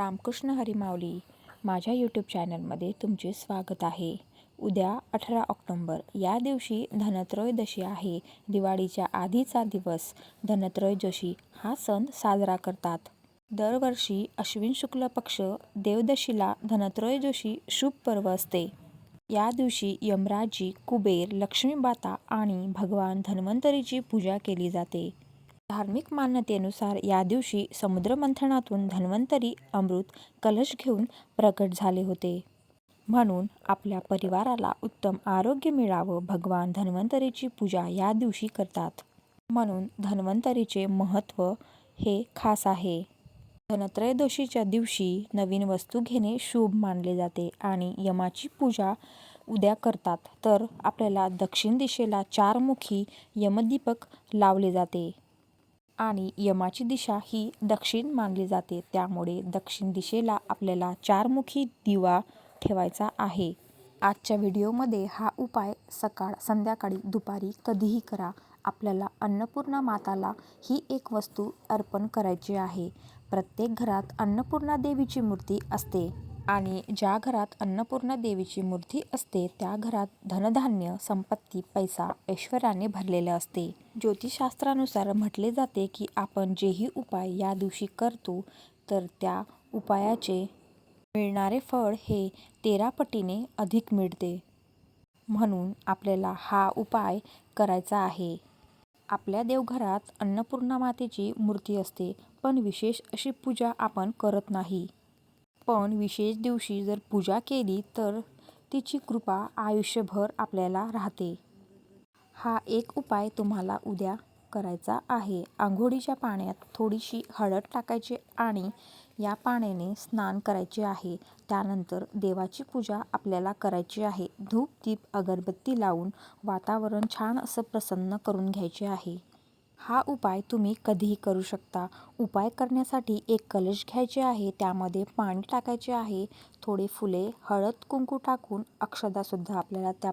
रामकृष्ण हरी माऊली माझ्या यूट्यूब चॅनलमध्ये तुमचे स्वागत आहे. उद्या अठरा ऑक्टोंबर या दिवशी धनत्रयोदशी आहे. दिवाळीच्या आधीचा दिवस धनत्रयोदशी हा सण साजरा करतात. दरवर्षी अश्विन शुक्ल पक्ष देवदशीला धनत्रयोदशी शुभ पर्व असते. या दिवशी यमराजी कुबेर लक्ष्मीबाता आणि भगवान धन्वंतरीची पूजा केली जाते. धार्मिक मान्यतेनुसार या दिवशी समुद्रमंथनातून धन्वंतरी अमृत कलश घेऊन प्रकट झाले होते. म्हणून आपल्या परिवाराला उत्तम आरोग्य मिळावं भगवान धन्वंतरीची पूजा या दिवशी करतात. म्हणून धन्वंतरीचे महत्त्व हे खास आहे. धनत्रयोदशीच्या दिवशी नवीन वस्तू घेणे शुभ मानले जाते आणि यमाची पूजा उद्या करतात. तर आपल्याला दक्षिण दिशेला चारमुखी यमदीपक लावले जाते. आणि यमाची दिशा ही दक्षिण मानली जाते. त्यामुळे दक्षिण दिशेला आपल्याला चारमुखी दिवा ठेवायचा आहे. आजच्या व्हिडिओमध्ये हा उपाय सकाळ संध्याकाळी दुपारी कधीही करा. आपल्याला अन्नपूर्णा माताला ही एक वस्तू अर्पण करायची आहे. प्रत्येक घरात अन्नपूर्णा देवीची मूर्ती असते. आणि ज्या घरात अन्नपूर्णा देवीची मूर्ती असते त्या घरात धनधान्य संपत्ती पैसा ऐश्वर्याने भरलेलं असते. ज्योतिषशास्त्रानुसार म्हटले जाते की आपण जेही उपाय या दिवशी करतो तर त्या उपायाचे मिळणारे फळ हे तेरा पटीने अधिक मिळते. म्हणून आपल्याला हा उपाय करायचा आहे. आपल्या देवघरात अन्नपूर्णा मातेची मूर्ती असते पण विशेष अशी पूजा आपण करत नाही. पण विशेष दिवशी जर पूजा केली तर तिची कृपा आयुष्यभर आपल्याला राहते. हा एक उपाय तुम्हाला उद्या करायचा आहे. आंघोळीच्या पाण्यात थोडीशी हळद टाकायची आणि या पाण्याने स्नान करायचे आहे. त्यानंतर देवाची पूजा आपल्याला करायची आहे. धूप दीप अगरबत्ती लावून वातावरण छान असं प्रसन्न करून घ्यायचे आहे. हा उपाय तुम्ही कधीही करू शकता. उपाय करण्यासाठी एक कलश घ्यायचे आहे त्यामध्ये पाणी टाकायचे आहे. थोडे फुले हळद कुंकू टाकून अक्षदासुद्धा आपल्याला त्या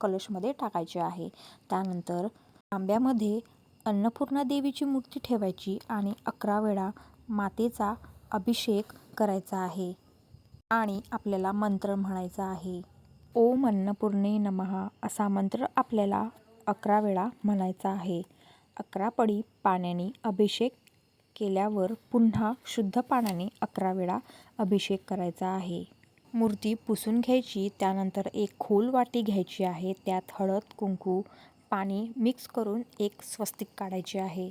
कलशमध्ये टाकायचे आहे. त्यानंतर तांब्यामध्ये अन्नपूर्णा देवीची मूर्ती ठेवायची आणि अकरा वेळा मातेचा अभिषेक करायचा आहे आणि आपल्याला मंत्र म्हणायचा आहे. ओम अन्नपूर्णे नमहा असा मंत्र आपल्याला अकरा वेळा म्हणायचा आहे. अकरापडी पाण्याने अभिषेक केल्यावर पुन्हा शुद्ध पाण्याने अकरा वेळा अभिषेक करायचा आहे. मूर्ती पुसून घ्यायची त्यानंतर एक खोल वाटी घ्यायची आहे त्यात हळद कुंकू पाणी मिक्स करून एक स्वस्तिक काढायची आहे.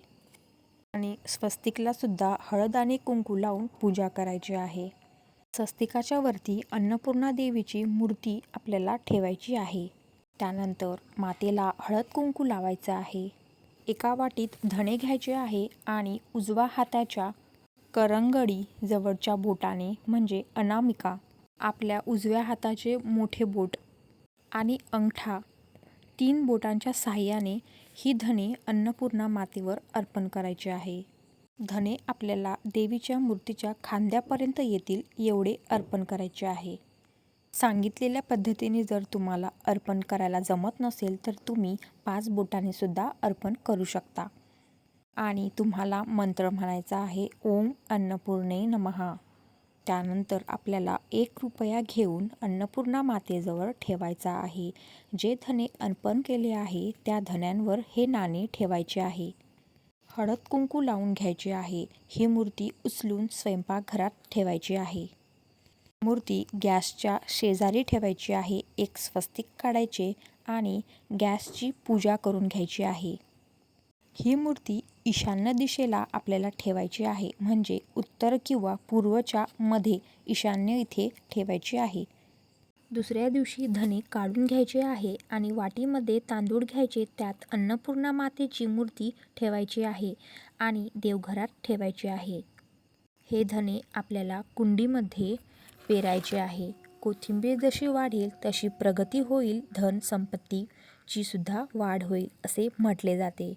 आणि स्वस्तिकलासुद्धा हळद आणि कुंकू लावून पूजा करायची आहे. स्वस्तिकाच्या वरती अन्नपूर्णा देवीची मूर्ती आपल्याला ठेवायची आहे. त्यानंतर मातेला हळद कुंकू लावायचं आहे. एका वाटीत धणे घ्यायचे आहे आणि उजवा हाताच्या करंगडी जवळच्या बोटाने म्हणजे अनामिका आपल्या उजव्या हाताचे मोठे बोट आणि अंगठा तीन बोटांच्या सहाय्याने ही धने अन्नपूर्णा मातेवर अर्पण करायचे आहे. धने आपल्याला देवीच्या मूर्तीच्या खांद्यापर्यंत येतील एवढे अर्पण करायचे आहे. सांगितलेल्या पद्धतीने जर तुम्हाला अर्पण करायला जमत नसेल तर तुम्ही पाच बोटानेसुद्धा अर्पण करू शकता. आणि तुम्हाला मंत्र म्हणायचा आहे ओम अन्नपूर्णे नमहा त्यानंतर आपल्याला एक रुपया घेऊन अन्नपूर्णा मातेजवळ ठेवायचा आहे. जे धने अर्पण केले आहे त्या धन्यांवर हे नाणे ठेवायचे आहे. हळद कुंकू लावून घ्यायचे आहे. ही मूर्ती उचलून स्वयंपाकघरात ठेवायची आहे. मूर्ती गॅसच्या शेजारी ठेवायची आहे. एक स्वस्तिक काढायचे आणि गॅसची पूजा करून घ्यायची आहे. ही मूर्ती ईशान्य दिशेला आपल्याला ठेवायची आहे. म्हणजे उत्तर किंवा पूर्वच्या मध्ये ईशान्य इथे ठेवायची आहे. दुसऱ्या दिवशी धने काढून घ्यायचे आहे आणि वाटीमध्ये तांदूळ घ्यायचे. त्यात अन्नपूर्णा मातेची मूर्ती ठेवायची आहे आणि देवघरात ठेवायची आहे. हे धने आपल्याला कुंडीमध्ये पेरायचे आहे. कोथिंबीर जशी वाढेल तशी प्रगती होईल धन संपत्तीची सुद्धा वाढ होईल असे म्हटले जाते.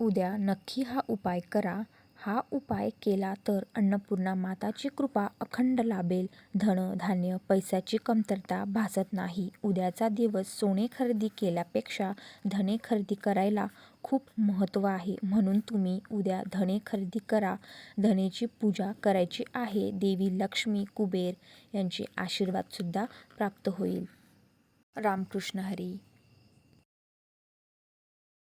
उद्या नक्की हा उपाय करा. हा उपाय केला तर अन्नपूर्णा माताची कृपा अखंड लाभेल. धन धान्य पैशाची कमतरता भासत नाही. उद्याचा दिवस सोने खरेदी केल्यापेक्षा धने खरेदी करायला खूप महत्त्व आहे. म्हणून तुम्ही उद्या धने खरेदी करा. धनेची पूजा करायची आहे. देवी लक्ष्मी कुबेर यांचे आशीर्वादसुद्धा प्राप्त होईल. रामकृष्ण हरी.